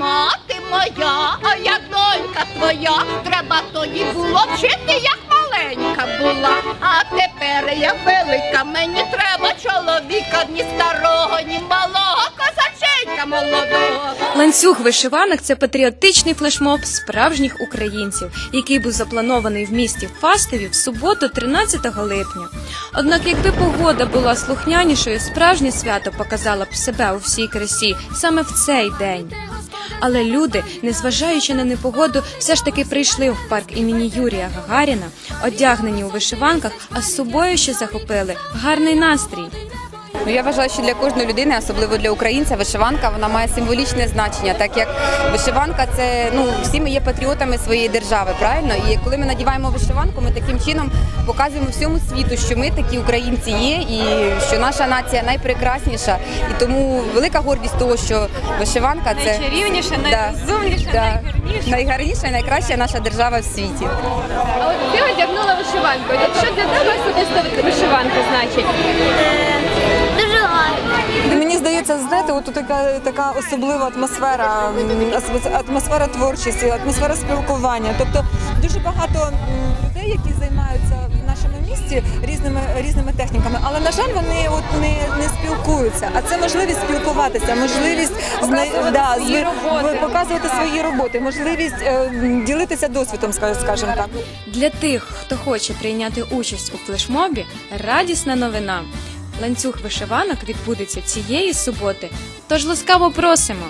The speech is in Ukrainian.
мати моя, а я донька твоя. Треба тоді було вчити, як маленька була. А тепер я велика, мені треба чоловіка, ні старого, ні малого, козаченька молодого. Ланцюг вишиванок це патріотичний флешмоб справжніх українців, який був запланований в місті Фастові в суботу, 13 липня. Однак, якби погода була слухнянішою, справжнє свято показало б себе у всій красі саме в цей день. Але люди, незважаючи на непогоду, все ж таки прийшли в парк імені Юрія Гагаріна, одягнені у вишиванках, а з собою ще захопили гарний настрій. Ну, я вважаю, що для кожної людини, особливо для українця, вишиванка вона має символічне значення, так як вишиванка це ну всі ми є патріотами своєї держави, правильно? І коли ми надіваємо вишиванку, ми таким чином показуємо всьому світу, що ми такі українці є, і що наша нація найпрекрасніша. І тому велика гордість того, що вишиванка це Найчарівніша, найрозумніша, да, найгарніша. найгарніша і найкраща наша держава в світі. А от ти одягнула вишиванку. Що для тебе особисто вишиванка значить? Здається, знаєте, от така, така особлива атмосфера, атмосфера творчості, атмосфера спілкування. Тобто дуже багато людей, які займаються в нашому місті різними різними техніками, але на жаль, вони от не, не спілкуються. А це можливість спілкуватися, можливість зна- да, свої роботи. показувати свої роботи, можливість е, ділитися досвідом, ска- скажімо так. Для тих, хто хоче прийняти участь у флешмобі, радісна новина. Ланцюг вишиванок відбудеться цієї суботи. Тож ласкаво просимо.